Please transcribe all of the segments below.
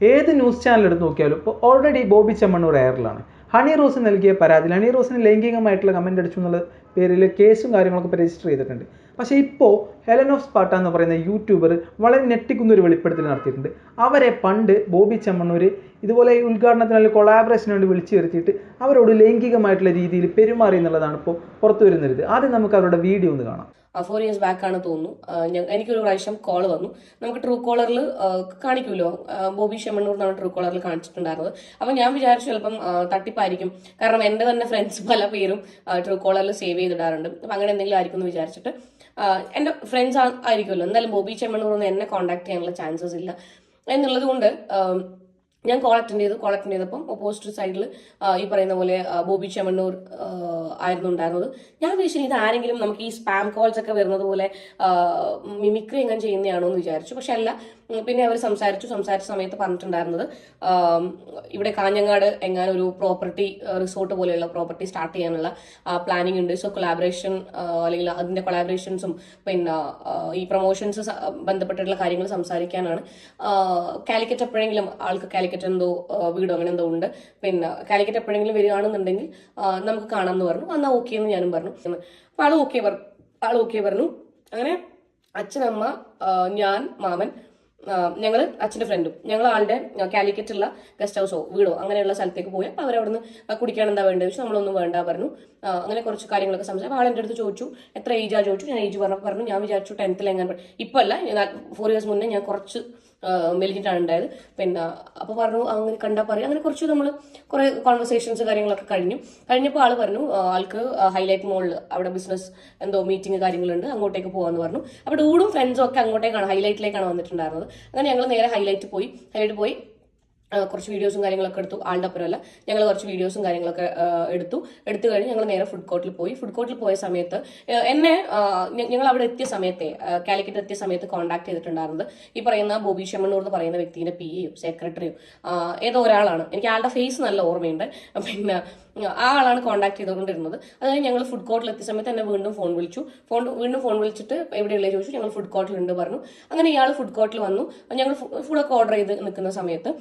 ഏത് news channel എടുത്ത് നോക്കിയാലും ഇപ്പോൾ ഓൾറെഡി ബോബി ചെമ്മണ്ണൂർ എയറിലാണ് ഹണി റോസ് നൽകിയ പരാതിയിൽ ഹണി റോസിന് ലൈംഗികമായിട്ടുള്ള കമന്റ് അടിച്ചു എന്നുള്ള പേരിൽ കേസും കാര്യങ്ങളൊക്കെ രജിസ്റ്റർ ചെയ്തിട്ടുണ്ട്. പക്ഷേ ഇപ്പോൾ ഹെലൻ ഓഫ് സ്പാട്ട എന്ന് പറയുന്ന യൂട്യൂബർ വളരെ ഞെട്ടിക്കുന്ന ഒരു വെളിപ്പെടുത്തൽ നടത്തിയിട്ടുണ്ട്. അവരെ പണ്ട് ബോബി ചെമ്മണ്ണൂർ ഇതുപോലെ ഉദ്ഘാടനത്തിന് അല്ലെങ്കിൽ കൊളാബറേഷന് വേണ്ടി വിളിച്ചു വരുത്തിയിട്ട് അവരോട് ലൈംഗികമായിട്ടുള്ള രീതിയിൽ പെരുമാറി എന്നുള്ളതാണ് ഇപ്പോൾ പുറത്തു വരുന്നത് ആദ്യം നമുക്ക് അവരുടെ വീഡിയോ ഒന്ന് കാണാം. ഫോർ ഇയേഴ്സ് ബാക്ക് ആണ് തോന്നുന്നു. എനിക്കൊരു പ്രാവശ്യം കോൾ വന്നു. നമുക്ക് ട്രൂ കോളറിൽ കാണിക്കുമല്ലോ. ബോബി ഷെമണ്ണൂർ എന്നാണ് ട്രൂ കോളറിൽ കാണിച്ചിട്ടുണ്ടായിരുന്നത്. അപ്പൊ ഞാൻ വിചാരിച്ചു ചിലപ്പം തട്ടിപ്പായിരിക്കും. കാരണം എന്റെ തന്നെ ഫ്രണ്ട്സ് പല പേരും ട്രൂ കോളറിൽ സേവ് ചെയ്തിടാറുണ്ട്. അപ്പൊ അങ്ങനെ എന്തെങ്കിലും ആയിരിക്കും എന്ന് വിചാരിച്ചിട്ട് എന്റെ ഫ്രണ്ട്സ് ആയിരിക്കുമല്ലോ. എന്തായാലും ബോബി ചെമ്മണ്ണൂർ ഒന്നും എന്നെ കോൺടാക്ട് ചെയ്യാനുള്ള ചാൻസസ് ഇല്ല. എന്നുള്ളത് കൊണ്ട് ഞാൻ കോൾ അറ്റൻഡ് ചെയ്തു കോൾ അറ്റൻഡ് ചെയ്തപ്പം ഓപ്പോസിറ്റ് സൈഡിൽ ഈ പറയുന്ന പോലെ ബോബി ചെമ്മണ്ണൂർ ആയിരുന്നു ഉണ്ടായിരുന്നത്. ഞാൻ വിചാരിച്ചു ഇത് ആരെങ്കിലും നമുക്ക് ഈ സ്പാം കോൾസ് ഒക്കെ വരുന്നത് പോലെ മിമിക്രി എങ്ങനെ ചെയ്യുന്നതാണോ എന്ന് വിചാരിച്ചു. പക്ഷെ അല്ല പിന്നെ അവർ സംസാരിച്ചു സംസാരിച്ച സമയത്ത് പറഞ്ഞിട്ടുണ്ടായിരുന്നത് ഇവിടെ കാഞ്ഞങ്ങാട് എങ്ങാനും ഒരു പ്രോപ്പർട്ടി റിസോർട്ട് പോലെയുള്ള പ്രോപ്പർട്ടി സ്റ്റാർട്ട് ചെയ്യാനുള്ള പ്ലാനിങ് ഉണ്ട്. സോ കൊളാബറേഷൻ അല്ലെങ്കിൽ അതിന്റെ കൊളാബറേഷൻസും പിന്നെ ഈ പ്രൊമോഷൻസ് ബന്ധപ്പെട്ടിട്ടുള്ള കാര്യങ്ങൾ സംസാരിക്കാനാണ്. കാലിക്കറ്റ് എപ്പോഴെങ്കിലും ആൾക്ക് കാലിക്കറ്റ് എന്തോ ആ, വീടോ അങ്ങനെ എന്തോ ഉണ്ട്. പിന്നെ കാലിക്കറ്റ് എപ്പോഴെങ്കിലും വരികയാണെന്നുണ്ടെങ്കിൽ നമുക്ക് കാണാമെന്ന് പറഞ്ഞു. എന്നാൽ ഓക്കെ എന്ന് ഞാനും പറഞ്ഞു. അപ്പൊ ആൾ ഓക്കെ പറഞ്ഞു ആൾ ഓക്കെ പറഞ്ഞു. അങ്ങനെ അച്ഛനമ്മ ഞാൻ മാമൻ ഞങ്ങൾ അച്ഛന്റെ ഫ്രണ്ടും ഞങ്ങൾ ആളുടെ കാലിക്കറ്റുള്ള ഗസ്റ്റ് ഹൗസോ വീടോ അങ്ങനെയുള്ള സ്ഥലത്തേക്ക് പോയി. അപ്പോൾ അവരവിടെ അവരവിടുന്ന് കുടിക്കാൻ എന്താ വേണ്ടത് വെച്ചാൽ നമ്മളൊന്നും വേണ്ട പറഞ്ഞു. അങ്ങനെ കുറച്ച് കാര്യങ്ങളൊക്കെ സംസാരിച്ചു. അപ്പോൾ ആളെന്റെ അടുത്ത് ചോദിച്ചു എത്ര ഏജാ ചോദിച്ചു. ഞാൻ ഏജ് പറഞ്ഞു പറഞ്ഞു. ഞാൻ വിചാരിച്ചു ടെൻത്തിൽ എങ്ങനെ ഇപ്പോൾ അല്ല ഫോർ ഇയേഴ്സ് മുന്നേ ഞാൻ കുറച്ച് മെലിഞ്ഞിട്ടാണ് ഉണ്ടായത് പിന്നെ അപ്പൊ പറഞ്ഞു അങ്ങനെ കണ്ടാ പറയും. അങ്ങനെ കുറച്ച് നമ്മൾ കുറെ കോൺവെർസേഷൻസ് കാര്യങ്ങളൊക്കെ കഴിഞ്ഞു. കഴിഞ്ഞപ്പോൾ ആൾ പറഞ്ഞു ആൾക്ക് ഹൈലൈറ്റ് മോളിൽ അവിടെ ബിസിനസ് എന്തോ മീറ്റിംഗ് കാര്യങ്ങളുണ്ട് അങ്ങോട്ടേക്ക് പോകാന്ന് പറഞ്ഞു. അപ്പോൾ ഡൂഡും ഫ്രണ്ട്സും ഒക്കെ അങ്ങോട്ടേക്കാണ് ഹൈലൈറ്റിലേക്കാണ് വന്നിട്ടുണ്ടായിരുന്നത്. അങ്ങനെ ഞങ്ങൾ നേരെ ഹൈലൈറ്റ് പോയി. ഹൈലൈറ്റ് പോയി. കുറച്ച് വീഡിയോസും കാര്യങ്ങളൊക്കെ എടുത്തു. ആളുടെ അപ്പുറമല്ല. ഞങ്ങൾ കുറച്ച് വീഡിയോസും കാര്യങ്ങളൊക്കെ എടുത്തു. എടുത്തു കഴിഞ്ഞ് ഞങ്ങൾ നേരെ ഫുഡ് കോർട്ടിൽ പോയി. ഫുഡ് കോർട്ടിൽ പോയ സമയത്ത് എന്നെ ഞങ്ങൾ അവിടെ എത്തിയ സമയത്തെ കാലിക്കറ്റ് എത്തിയ സമയത്ത് കോൺടാക്ട് ചെയ്തിട്ടുണ്ടായിരുന്നത് ഈ പറയുന്ന ബോബി ഷെമ്മണ്ണൂർ എന്ന് പറയുന്ന വ്യക്തിയുടെ പി എയും സെക്രട്ടറിയും ഏതോ ഒരാളാണ്. എനിക്ക് ആളുടെ ഫേസ് നല്ല ഓർമ്മയുണ്ട്. പിന്നെ ആ ആളാണ് കോൺടാക്ട് ചെയ്തുകൊണ്ടിരുന്നത്. അത് കഴിഞ്ഞ് ഞങ്ങൾ ഫുഡ് കോർട്ടിൽ എത്തിയ സമയത്ത് എന്നെ വീണ്ടും ഫോൺ വിളിച്ചു. ഫോൺ വീണ്ടും ഫോൺ വിളിച്ചിട്ട് എവിടെയുള്ള ചോദിച്ചു? ഞങ്ങൾ ഫുഡ് കോർട്ടിലുണ്ട് പറഞ്ഞു. അങ്ങനെ ഇയാൾ ഫുഡ് കോർട്ടിൽ വന്നു. ഞങ്ങൾ ഫുഡൊക്കെ ഓർഡർ ചെയ്ത് നിൽക്കുന്ന സമയത്ത്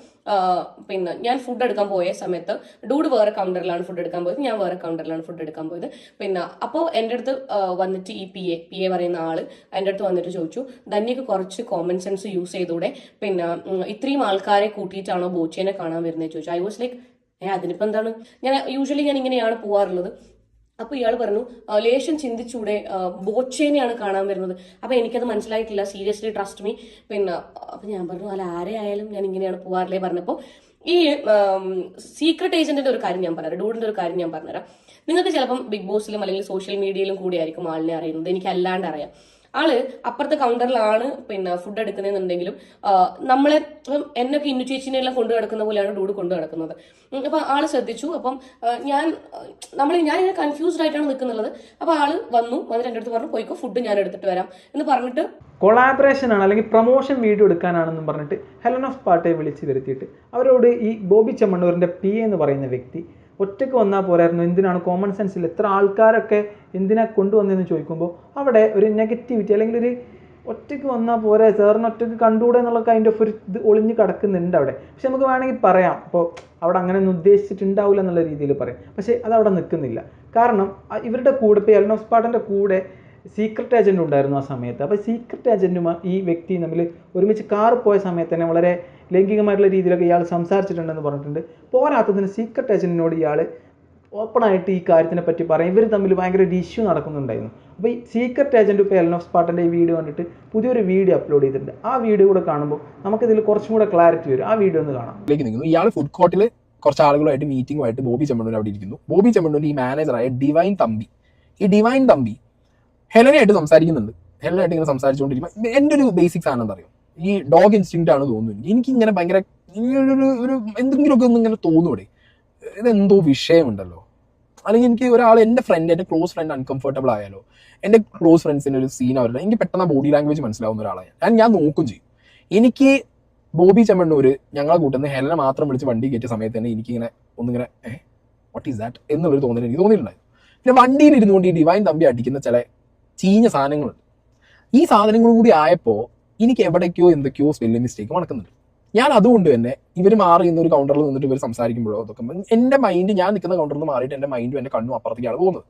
പിന്നെ ഞാൻ ഫുഡ് എടുക്കാൻ പോയ സമയത്ത് ഡൂഡ് വേറെ കൗണ്ടറിലാണ് ഫുഡ് എടുക്കാൻ പോയത് ഞാൻ വേറെ കൗണ്ടറിലാണ് ഫുഡ് എടുക്കാൻ പോയത്. പിന്നെ അപ്പോൾ എന്റെ അടുത്ത് വന്നിട്ട് ഈ പി എ പി എ പറയുന്ന ആൾ എന്റെ അടുത്ത് വന്നിട്ട് ചോദിച്ചു ധന്യക്ക് കുറച്ച് കോമൺ സെൻസ് യൂസ് ചെയ്തൂടെ? പിന്നെ ഇത്രയും ആൾക്കാരെ കൂട്ടിയിട്ടാണോ ബോച്ചേനെ കാണാൻ വരുന്നത് ചോദിച്ചു. ഐ വാസ് ലൈക്ക് ഏ അതിനിപ്പോൾ എന്താണ്? ഞാൻ യൂഷ്വലി ഞാൻ ഇങ്ങനെയാണ് പോവാറുള്ളത്. അപ്പൊ ഇയാൾ പറഞ്ഞു "ആ, ലേശം ചിന്തിച്ചൂടെ ബോച്ചേനെയാണ് കാണാൻ വരുന്നത്. അപ്പൊ എനിക്കത് മനസ്സിലായിട്ടില്ല സീരിയസ്ലി ട്രസ്റ്റ് മീ. പിന്നെ അപ്പൊ ഞാൻ പറഞ്ഞു അല്ല ആരെയായാലും ഞാൻ ഇങ്ങനെയാണ് പോവാറില്ലേ? പറഞ്ഞപ്പോ ഈ സീക്രട്ട് ഏജന്റിന്റെ ഒരു കാര്യം ഞാൻ പറഞ്ഞുതരാം ഡൂഡിന്റെ ഒരു കാര്യം ഞാൻ പറഞ്ഞുതരാം. നിങ്ങൾക്ക് ചിലപ്പം ബിഗ് ബോസിലും അല്ലെങ്കിൽ സോഷ്യൽ മീഡിയയിലും കൂടിയായിരിക്കും ആളിനെ അറിയുന്നത്. എനിക്ക് അല്ലാണ്ട് അറിയാം. ആൾ അപ്പുറത്തെ കൗണ്ടറിലാണ് പിന്നെ ഫുഡ് എടുക്കുന്നതെന്നുണ്ടെങ്കിലും നമ്മളെ എന്നൊക്കെ ഇന്നു ചേച്ചിനെ കൊണ്ടു കിടക്കുന്ന പോലെയാണ് ഡൂഡ് കൊണ്ടു കിടക്കുന്നത് അപ്പൊ ആൾ ശ്രദ്ധിച്ചു. അപ്പം ഞാൻ നമ്മൾ ഞാൻ ഇങ്ങനെ കൺഫ്യൂസ്ഡ് ആയിട്ടാണ് നിൽക്കുന്നത് അപ്പൊ ആൾ വന്നു വന്നിട്ട് എന്റെ അടുത്ത് പറഞ്ഞു പോയിക്കോ ഫുഡ് ഞാൻ എടുത്തിട്ട് വരാം. എന്ന് പറഞ്ഞിട്ട് കൊളാബറേഷൻ ആണ് അല്ലെങ്കിൽ പ്രൊമോഷൻ വീഡിയോ എടുക്കാനാണെന്നും പറഞ്ഞിട്ട് ഹെലൻ ഓഫ് പാട്ടെ വിളിച്ച് വരുത്തിയിട്ട് അവരോട് ഈ ബോബി ചെമ്മണ്ണൂരിന്റെ പി എന്ന് പറയുന്ന വ്യക്തി ഒറ്റയ്ക്ക് വന്നാൽ പോരായിരുന്നു. എന്തിനാണ് കോമൺ സെൻസിൽ എത്ര ആൾക്കാരൊക്കെ എന്തിനാ കൊണ്ടുവന്നതെന്ന് ചോദിക്കുമ്പോൾ അവിടെ ഒരു നെഗറ്റിവിറ്റി അല്ലെങ്കിൽ ഒരു ഒറ്റയ്ക്ക് വന്നാൽ പോരെ സാറിന് ഒറ്റയ്ക്ക് കണ്ടുകൂടെ എന്നുള്ള കൈൻഡ് ഓഫ് ഒരു ഇത് ഒളിഞ്ഞ് കിടക്കുന്നുണ്ട് അവിടെ. പക്ഷെ നമുക്ക് വേണമെങ്കിൽ പറയാം. അപ്പോൾ അവിടെ അങ്ങനെ ഒന്നും ഉദ്ദേശിച്ചിട്ടുണ്ടാവില്ല എന്നുള്ള രീതിയിൽ പറയും. പക്ഷേ അത് അവിടെ നിൽക്കുന്നില്ല. കാരണം ഇവരുടെ കൂടെ ഇപ്പോൾ എൽ നോസ് പാട്ടന്റെ കൂടെ സീക്രട്ട് ഏജന്റ് ഉണ്ടായിരുന്നു ആ സമയത്ത്. അപ്പോൾ സീക്രട്ട് ഏജന്റും ഈ വ്യക്തി തമ്മിൽ ഒരുമിച്ച് കാർ പോയ സമയത്ത് തന്നെ വളരെ ലൈംഗികമായിട്ടുള്ള രീതിയിലൊക്കെ ഇയാൾ സംസാരിച്ചിട്ടുണ്ടെന്ന് പറഞ്ഞിട്ടുണ്ട്. പോരാത്തതിന് സീക്രട്ട് ഏജന്റിനോട് ഇയാൾ ഓപ്പണായിട്ട് ഈ കാര്യത്തിനെ പറ്റി പറയും. ഇവർ തമ്മിൽ ഭയങ്കര ഒരു ഇഷ്യൂ നടക്കുന്നുണ്ടായിരുന്നു. അപ്പോൾ ഈ സീക്രട്ട് ഏജന്റ് ഇപ്പോൾ എൽനോഫ് ഓഫ് സ്പാട്ടിന്റെ ഈ വീഡിയോ കണ്ടിട്ട് പുതിയൊരു വീഡിയോ അപ്ലോഡ് ചെയ്തിട്ടുണ്ട്. ആ വീഡിയോ കൂടെ കാണുമ്പോൾ നമുക്കിതിൽ കുറച്ചും കൂടെ ക്ലാരിറ്റി വരും. ആ വീഡിയോ ഒന്ന് കാണാം. ഇയാൾ ഫുഡ് കോർട്ടിൽ കുറച്ച് ആളുകളുമായിട്ട് മീറ്റിംഗുമായിട്ട് ബോബി ചെമ്മണ്ണൂർ അവിടെ ഇരിക്കുന്നു. ബോബി ചെമ്മണ്ണൂർ ഈ മാനേജറായ ഡിവൈൻ തമ്പി ഈ ഡിവൈൻ തമ്പി ഹെലനായിട്ട് സംസാരിക്കുന്നുണ്ട്. ഹെലനായിട്ട് ഇങ്ങനെ സംസാരിച്ചുകൊണ്ടിരിക്കുമ്പോൾ എന്റെ ഒരു ബേസിക് സാധനം എന്താ അറിയോ? ഈ ഡോഗ് ഇൻസ്റ്റിങ് ആണ് തോന്നുന്നത്. എനിക്ക് ഇങ്ങനെ ഭയങ്കര ഒരു ഒരു എന്തെങ്കിലുമൊക്കെ ഒന്ന് ഇങ്ങനെ തോന്നൂടെ ഇതെന്തോ വിഷയമുണ്ടല്ലോ. അല്ലെങ്കിൽ എനിക്ക് ഒരാൾ എന്റെ ഫ്രണ്ട് എന്റെ ക്ലോസ് ഫ്രണ്ട് അൺകംഫർട്ടബിൾ ആയാലോ? എന്റെ ക്ലോസ് ഫ്രണ്ട്സിന്റെ ഒരു സീൻ അവരുടെ എനിക്ക് പെട്ടെന്ന് ബോഡി ലാംഗ്വേജ് മനസ്സിലാവുന്ന ഒരാളാണ് ഞാൻ. ഞാൻ നോക്കും ചെയ്യും. എനിക്ക് ബോബി ചെമ്മണ്ണൂർ ഞങ്ങളെ കൂട്ടുന്ന ഹെലനെ മാത്രം വിളിച്ച് വണ്ടി കയറ്റിയ സമയത്ത് തന്നെ എനിക്കിങ്ങനെ ഒന്നിങ്ങനെ വാട്ട് ഈസ് ദാറ്റ് എന്നുള്ളൊരു തോന്നൽ എനിക്ക് തോന്നിയിട്ടുണ്ടായിരുന്നു. പിന്നെ വണ്ടിയിൽ ഇരുന്നുകൊണ്ട് ഈ ഡിവൈൻ തമ്പി അടിക്കുന്ന ചില ചീഞ്ഞ സാധനങ്ങളുണ്ട്. ഈ സാധനങ്ങളും കൂടി ആയപ്പോൾ എനിക്ക് എവിടേക്കോ എന്തൊക്കെയോ സ്പെല്ലിംഗ് മിസ്റ്റേക്ക് നടക്കുന്നുണ്ട്. ഞാൻ അതുകൊണ്ട് തന്നെ ഇവർ മാറി ഇന്ന് ഒരു കൗണ്ടറിൽ നിന്നിട്ട് ഇവർ സംസാരിക്കുമ്പോഴോ അതൊക്കെ എന്റെ മൈൻഡ് ഞാൻ നിൽക്കുന്ന കൗണ്ടറിൽ നിന്ന് മാറിയിട്ട് എന്റെ മൈൻഡും എന്റെ കണ്ണും അപ്പുറത്തേക്കാണ് പോകുന്നത്.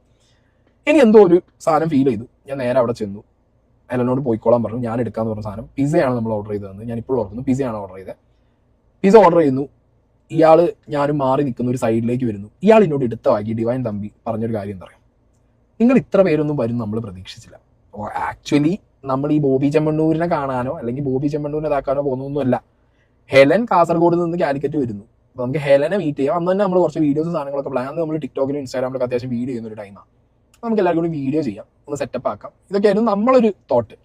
ഇനി എന്തോ ഒരു സാധനം ഫീൽ ചെയ്തു. ഞാൻ നേരെ അവിടെ ചെന്നു. എലനോട് പോയിക്കോളാൻ പറഞ്ഞു. ഞാൻ എടുക്കാന്ന് പറഞ്ഞ സാധനം പിസയാണ് നമ്മൾ ഓർഡർ ചെയ്തതെന്ന് ഞാൻ ഇപ്പോഴും ഓർക്കുന്നു. പിസയാണ് ഓർഡർ ചെയ്തത്. പിസ ഓർഡർ ചെയ്യുന്നു. ഇയാൾ ഞാനും മാറി നിൽക്കുന്ന ഒരു സൈഡിലേക്ക് വരുന്നു. ഇയാൾ എന്നോട് എടുത്ത വാക്കി ഡിവൈൻ തമ്പി പറഞ്ഞൊരു കാര്യം എന്താ പറയുക നിങ്ങൾ ഇത്ര പേരൊന്നും വരും നമ്മൾ പ്രതീക്ഷിച്ചില്ല. ആക്ച്വലി നമ്മൾ ഈ ബോബി ചെമ്മണ്ണൂരിനെ കാണാനോ അല്ലെങ്കിൽ ബോബി ചെമ്മണ്ണൂരിനെ ഇതാക്കാനോ പോകുന്നൊന്നുമല്ല ഹെലൻ കാസർഗോഡ് നിന്ന് കാലിക്കറ്റ് വരുന്നു. അപ്പൊ നമുക്ക് ഹെലനെ മീറ്റ് ചെയ്യാം. അന്ന് തന്നെ നമ്മൾ കുറച്ച് വീഡിയോസ് സാധനങ്ങളൊക്കെ പ്ലാൻ നമ്മൾ ടിക്ടോക്കിലും ഇൻസ്റ്റാഗ്രാമിലൊക്കെ അത്യാവശ്യം വീഡിയോ ചെയ്യുന്ന ഒരു ടൈമാണ് നമുക്ക് എല്ലാവർക്കും കൂടി വീഡിയോ ചെയ്യാം. ഒന്ന് സെറ്റപ്പ് ആക്കാം. ഇതൊക്കെയായിരുന്നു നമ്മളൊരു തോട്ട്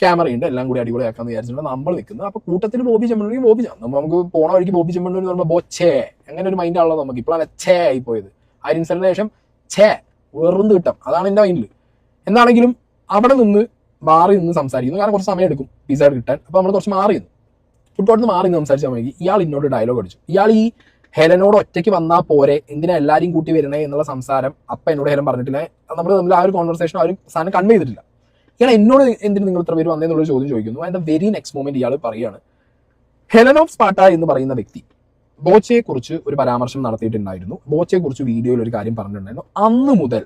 ക്യാമറ ഉണ്ട്. എല്ലാം കൂടി അടിപൊളിയാക്കാന്ന് വിചാരിച്ചിട്ടുണ്ട് നമ്മൾ നിൽക്കുന്നത് അപ്പൊ കൂട്ടത്തിൽ ബോബി ചെമ്മണ്ണൂരി ബോബി നമ്മൾ നമുക്ക് പോണ വഴിക്ക് ബോബി ചെമ്മണ്ണൂരി എന്ന് പറയുമ്പോൾ ബോച്ചേ അങ്ങനെ ഒരു മൈൻഡ് ആണല്ലോ നമുക്ക്. ഇപ്പോഴാണ് ഛേ ആയി പോയത് ആ ഇൻസിഡന്റിന് ശേഷം ഛേ വെറുതെ കിട്ടാം അതാണ് എന്റെ മൈൻഡിൽ എന്താണെങ്കിലും അവിടെ നിന്ന് മാറി നിന്ന് സംസാരിക്കുന്നു. കാരണം കുറച്ച് സമയം എടുക്കും പിസ കിട്ടാൻ. അപ്പോൾ നമ്മൾ കുറച്ച് മാറി നിന്ന്. ഫുഡ് കോർട്ടിൽ മാറി നിന്ന് സംസാരിച്ച സമയത്ത് ഇയാൾ ഇന്നോട് ഡയലോഗ് അടിച്ചു. ഇയാൾ ഈ ഹെലനോട് ഒറ്റയ്ക്ക് വന്നാൽ പോരെ എന്തിനാ എല്ലാവരും കൂട്ടി വരണേ എന്നുള്ള സംസാരം അപ്പ എന്നോട് ഹെലൻ പറഞ്ഞിട്ടില്ല. നമ്മൾ തമ്മിൽ ആ ഒരു കോൺവെർസേഷൻ ആ ഒരു സാധനം കൺവേ ചെയ്തിട്ടില്ല. ഇയാൾ എന്നോട് എന്തിനു നിങ്ങൾ ഇത്ര പേര് വന്നതെന്നുള്ള ചോദ്യം ചോദിക്കുന്നു. അതിന്റെ വെരി നെക്സ്റ്റ് മൊമെന്റ് ഇയാൾ പറയുകയാണ് ഹെലൻ ഓഫ് സ്പാട്ട എന്ന് പറയുന്ന വ്യക്തി ബോച്ചയെ കുറിച്ച് ഒരു പരാമർശം നടത്തിയിട്ടുണ്ടായിരുന്നു. ബോച്ചയെ കുറിച്ച് വീഡിയോയിൽ ഒരു കാര്യം പറഞ്ഞിട്ടുണ്ടായിരുന്നു. അന്ന് മുതൽ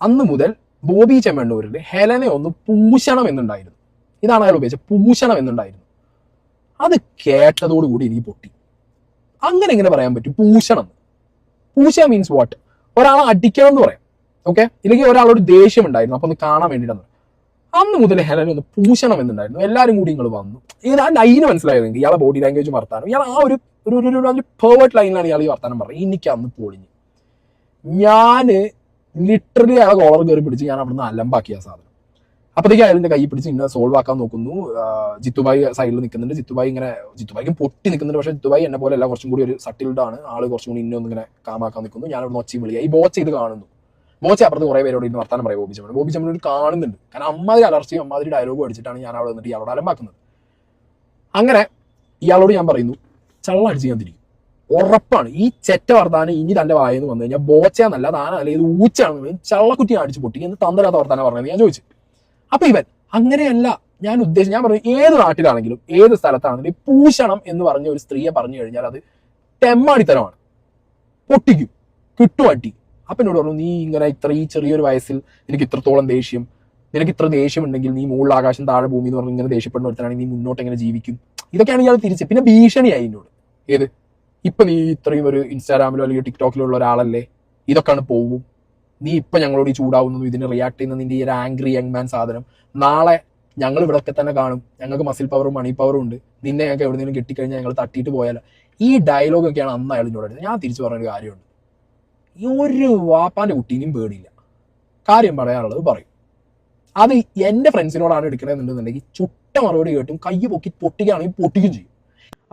അന്ന് മുതൽ ബോബി ചെമ്മണ്ണൂരിൽ ഹെലനെ ഒന്ന് പൂശണം എന്നുണ്ടായിരുന്നു. ഇതാണ് അയാൾ ഉപയോഗിച്ചത് പൂശണം എന്നുണ്ടായിരുന്നു. അത് കേട്ടതോടുകൂടി എനിക്ക് പൊട്ടി. അങ്ങനെ എങ്ങനെ പറയാൻ പറ്റും? പൂശണം. പൂശ മീൻസ് വാട്ട് ഒരാളെ അടിക്കണം എന്ന് പറയാം. ഓക്കെ ഇല്ലെങ്കിൽ ഒരാളോട് ദേഷ്യം ഉണ്ടായിരുന്നു. അപ്പൊ ഒന്ന് കാണാൻ വേണ്ടിയിട്ടാണ്. അന്ന് മുതൽ ഹെലനെ ഒന്ന് പൂശണം എന്നുണ്ടായിരുന്നു. എല്ലാവരും കൂടി നിങ്ങൾ വന്നു. ഇത് ആ ലൈന് മനസ്സിലായത് നിങ്ങൾക്ക് ഇയാളെ ബോഡി ലാംഗ്വേജ് വർത്താനം. ഇയാൾ ആ ഒരു ഒരു ഒരു- പേർവേർട്ട് ലൈനിലാണ് ഇയാൾ ഈ വർത്താനം പറഞ്ഞത്. എനിക്ക് അന്ന് പൊളിഞ്ഞു. ഞാൻ ലിറ്ററലി അയാളെ കോളർ കയറി പിടിച്ച് ഞാൻ അവിടുന്ന് അലമ്പാക്കിയ സാധനം. അപ്പോഴത്തേക്ക് അയാളിന്റെ കൈ പിടിച്ച് ഇന്നെ സോൾവ് ആക്കാൻ നോക്കുന്നു. ജിത്തുബായി സൈഡിൽ നിൽക്കുന്നുണ്ട് ജിത്തുബായി ഇങ്ങനെ ജിത്തുബായിക്കും പൊട്ടി നിൽക്കുന്നുണ്ട് പക്ഷേ ജിത്തുബായി എന്നെ പോലെ അല്ല കുറച്ചും കൂടി ഒരു സട്ടിൽഡ് ആണ്. ആൾ കുറച്ചും കൂടി ഇന്നൊന്നും ഇങ്ങനെ കാമാക്കാൻ നിൽക്കുന്നു ഞാൻ അവിടെ നൊച്ചി വിളിക്കുക ഈ ബോച്ച് ഇത് കാണുന്നു. ബോച്ച് അപ്പുറത്ത് കുറെ പേരോട് ഇന്ന് വർത്താനം പറയും ബോബി ചമ്മൻ ബോബി ചമ്മനോട് കാണുന്നുണ്ട്. കാരണം അമ്മാതിരി അലർച്ചയും അമ്മാതിരി ഡയലോഗും അടിച്ചിട്ടാണ് ഞാൻ അവിടെ നിന്നിട്ട് ഇയാളോട് അലമ്പാക്കുന്നത്. അങ്ങനെ ഇയാളോട് ഞാൻ പറയുന്നു ചള്ളടിച്ച് ഞാൻ തിരിക്കും ഉറപ്പാണ്. ഈ ചെറ്റ വർത്താനം ഇനി തന്റെ വായെന്ന് വന്നു കഴിഞ്ഞാൽ ബോച്ചയെന്നല്ല താന അല്ലെങ്കിൽ ഇത് ഊച്ചാണെന്ന് ചള്ളക്കുറ്റി അടിച്ച് പൊട്ടി. എന്ന് തന്തരാത്ത വർത്താനം പറഞ്ഞത് ഞാൻ ചോദിച്ചു. അപ്പൊ ഇവൻ അങ്ങനെയല്ല ഞാൻ ഉദ്ദേശിച്ചു ഞാൻ പറഞ്ഞു ഏത് നാട്ടിലാണെങ്കിലും ഏത് സ്ഥലത്താണെങ്കിലും പൂഷണം എന്ന് പറഞ്ഞ ഒരു സ്ത്രീയെ പറഞ്ഞു കഴിഞ്ഞാൽ അത് തെമ്മാടിത്തരമാണ്. പൊട്ടിക്കും കിട്ടും അടി. അപ്പൊ എന്നോട് പറഞ്ഞു നീ ഇങ്ങനെ ഇത്ര ഈ ചെറിയൊരു വയസ്സിൽ എനിക്ക് ഇത്രത്തോളം ദേഷ്യം നിനക്ക് ഇത്ര ദേഷ്യം ഉണ്ടെങ്കിൽ നീ മുകളിൽ ആകാശം താഴെ ഭൂമി എന്ന് പറഞ്ഞ് ഇങ്ങനെ ദേഷ്യപ്പെടുന്ന ഒരുത്തനാണെങ്കിൽ നീ മുന്നോട്ട് എങ്ങനെ ജീവിക്കും? ഇതൊക്കെയാണ് ഇയാൾ തിരിച്ച് പിന്നെ ഭീഷണിയായി എന്നോട്. ഏത്? ഇപ്പൊ നീ ഇത്രയും ഒരു ഇൻസ്റ്റാഗ്രാമിലോ അല്ലെങ്കിൽ ടിക്ടോക്കിലോ ഉള്ള ഒരാളല്ലേ? ഇതൊക്കെയാണ് പോവും. നീ ഇപ്പൊ ഞങ്ങളോട് ഈ ചൂടാവുന്നതും ഇതിന് റിയാക്ട് ചെയ്യുന്ന നിന്റെ ഈ ഒരു ആംഗ്രി യങ് മാൻ സാധനം. നാളെ ഞങ്ങൾ ഇവിടെയൊക്കെ തന്നെ കാണും. ഞങ്ങൾക്ക് മസിൽ പവറും മണി പവറും ഉണ്ട്. നിന്നെ ഞങ്ങൾക്ക് എവിടെയെങ്കിലും കിട്ടിക്കഴിഞ്ഞാൽ ഞങ്ങൾ തട്ടിയിട്ട് പോയാലോ? ഈ ഡയലോഗ് ഒക്കെയാണ് അന്ന് അയാൾ എന്നോട്. ഞാൻ തിരിച്ചു പറഞ്ഞൊരു കാര്യമുണ്ട്. ഒരു വാപ്പാന്റെ കുട്ടീനെയും പേടിയില്ല. കാര്യം പറയാനുള്ളത് പറയും. അത് എന്റെ ഫ്രണ്ട്സിനോടാണ് എടുക്കണമെന്നുണ്ടെന്നുണ്ടെങ്കിൽ ചുട്ട മറുപടി കേട്ടും കൈ പൊക്കി പൊട്ടിക്കുകയാണെങ്കിൽ പൊട്ടിക്കും ചെയ്യും.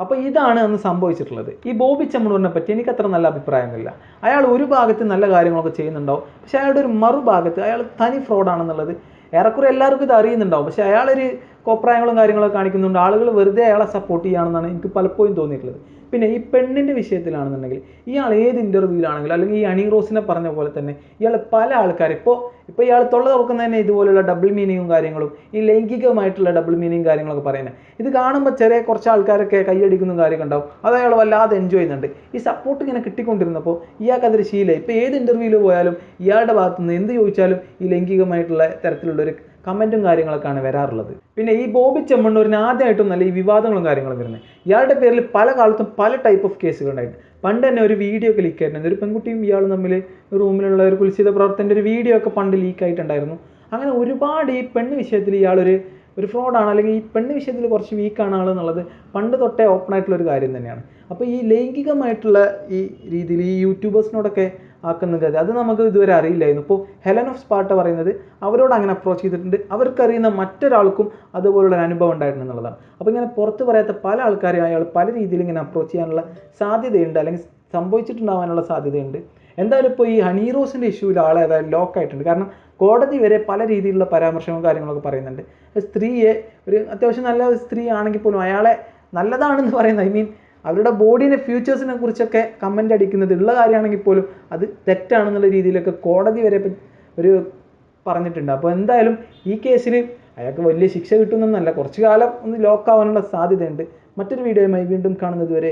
അപ്പോൾ ഇതാണ് അന്ന് സംഭവിച്ചിട്ടുള്ളത്. ഈ ബോബി ചെമ്മണൂരിനെ പറ്റി എനിക്ക് അത്ര നല്ല അഭിപ്രായമൊന്നുമില്ല. അയാൾ ഒരു ഭാഗത്ത് നല്ല കാര്യങ്ങളൊക്കെ ചെയ്യുന്നുണ്ടാവും. പക്ഷേ അയാളുടെ ഒരു മറുഭാഗത്ത് അയാൾ തനി ഫ്രോഡാണെന്നുള്ളത് ഏറെക്കുറെ എല്ലാവർക്കും ഇത് അറിയുന്നുണ്ടാവും. പക്ഷേ അയാളൊരു കോപ്രായങ്ങളും കാര്യങ്ങളൊക്കെ കാണിക്കുന്നുണ്ട്. ആളുകൾ വെറുതെ അയാളെ സപ്പോർട്ട് ചെയ്യുകയാണെന്നാണ് എനിക്ക് പലപ്പോഴും തോന്നിയിട്ടുള്ളത്. പിന്നെ ഈ പെണ്ണിന്റെ വിഷയത്തിലാണെന്നുണ്ടെങ്കിൽ ഇയാൾ ഏത് ഇന്റർവ്യൂവിലാണെങ്കിലും അല്ലെങ്കിൽ ഈ അണി റോസിനെ പറഞ്ഞ പോലെ തന്നെ ഇയാൾ പല ആൾക്കാർ ഇപ്പോൾ ഇപ്പോൾ ഇയാൾ തൊള്ള തുറക്കുന്നതന്നെ ഇതുപോലുള്ള ഡബിൾ മീനിങ്ങും കാര്യങ്ങളും ഈ ലൈംഗികമായിട്ടുള്ള ഡബിൾ മീനിങ് കാര്യങ്ങളൊക്കെ പറയുന്നത് ഇത് കാണുമ്പോൾ ചെറിയ കുറച്ച് ആൾക്കാരൊക്കെ കൈയടിക്കുന്ന കാര്യമൊക്കെ ഉണ്ടാവും. അത് അയാൾ വല്ലാതെ എൻജോയ് ചെയ്യുന്നുണ്ട്. ഈ സപ്പോർട്ട് ഇങ്ങനെ കിട്ടിക്കൊണ്ടിരുന്നപ്പോൾ ഇയാൾക്ക് അതൊരു ശീലമായി ഇപ്പോൾ ഏത് ഇന്റർവ്യൂവിൽ പോയാലും ഇയാളുടെ ഭാഗത്തുനിന്ന് എന്ത് ചോദിച്ചാലും ഈ ലൈംഗികമായിട്ടുള്ള തരത്തിലുള്ളൊരു കമന്റും കാര്യങ്ങളൊക്കെയാണ് വരാറുള്ളത്. പിന്നെ ഈ ബോബി ചെമ്മണ്ണൂരിന് ആദ്യമായിട്ടും നല്ല ഈ വിവാദങ്ങളും കാര്യങ്ങളും വരുന്നത്. ഇയാളുടെ പേരിൽ പല കാലത്തും പല ടൈപ്പ് ഓഫ് കേസുകൾ ഉണ്ടായിട്ട് പണ്ട് തന്നെ ഒരു വീഡിയോ ഒക്കെ ലീക്ക് ആയിട്ടുണ്ട്. ഒരു പെൺകുട്ടിയും ഇയാളും തമ്മിൽ റൂമിലുള്ള ഒരു കുൽസിത പ്രവർത്തന്റെ ഒരു വീഡിയോ ഒക്കെ പണ്ട് ലീക്ക് ആയിട്ടുണ്ടായിരുന്നു. അങ്ങനെ ഒരുപാട് ഈ പെണ്ണ് വിഷയത്തിൽ ഇയാളൊരു ഒരു ഫ്രോഡാണ് അല്ലെങ്കിൽ ഈ പെണ്ണ് വിഷയത്തിൽ കുറച്ച് വീക്കാണ് ആൾ എന്നുള്ളത് പണ്ട് തൊട്ടേ ഓപ്പൺ ആയിട്ടുള്ള ഒരു കാര്യം തന്നെയാണ്. അപ്പോൾ ഈ ലൈംഗികമായിട്ടുള്ള ഈ രീതിയിൽ ഈ യൂട്യൂബേഴ്സിനോടൊക്കെ ആക്കുന്ന ഗതി. അത് നമുക്ക് ഇതുവരെ അറിയില്ലായിരുന്നു. ഇപ്പോൾ ഹെലൻ ഓഫ് സ്പാർട്ട പറയുന്നത് അവരോട് അങ്ങനെ അപ്രോച്ച് ചെയ്തിട്ടുണ്ട്. അവർക്കറിയുന്ന മറ്റൊരാൾക്കും അതുപോലുള്ള അനുഭവം ഉണ്ടായിട്ടുണ്ട് എന്നുള്ളതാണ്. അപ്പോൾ ഇങ്ങനെ പുറത്ത് പറയാത്ത പല ആൾക്കാരെയും അയാൾ പല രീതിയിൽ ഇങ്ങനെ അപ്രോച്ച് ചെയ്യാനുള്ള സാധ്യതയുണ്ട്. അല്ലെങ്കിൽ സംഭവിച്ചിട്ടുണ്ടാവാനുള്ള സാധ്യതയുണ്ട്. എന്തായാലും ഇപ്പോൾ ഈ ഹണി റോസിന്റെ ഇഷ്യൂവിൽ ആളെ ഏതായാലും ലോക്ക് ആയിട്ടുണ്ട്. കാരണം കോടതി വരെ പല രീതിയിലുള്ള പരാമർശങ്ങളും കാര്യങ്ങളൊക്കെ പറയുന്നുണ്ട്. സ്ത്രീയെ ഒരു അത്യാവശ്യം നല്ല സ്ത്രീ ആണെങ്കിൽ പോലും അയാളെ നല്ലതാണെന്ന് പറയുന്നത് ഐ മീൻ അവരുടെ ബോഡീനെ ഫ്യൂച്ചേഴ്സിനെ കുറിച്ചൊക്കെ കമന്റ് അടിക്കുന്നത് ഉള്ള കാര്യമാണെങ്കിൽ പോലും അത് തെറ്റാണെന്നുള്ള രീതിയിലൊക്കെ കോടതി വരെ ഒരു പറഞ്ഞിട്ടുണ്ട്. അപ്പോൾ എന്തായാലും ഈ കേസിൽ അയാൾക്ക് വലിയ ശിക്ഷ കിട്ടുന്നൊന്നല്ല കുറച്ച് കാലം ഒന്ന് ലോക്കാവാനുള്ള സാധ്യതയുണ്ട്. മറ്റൊരു വീഡിയോയുമായി വീണ്ടും കാണുന്നത് വരെ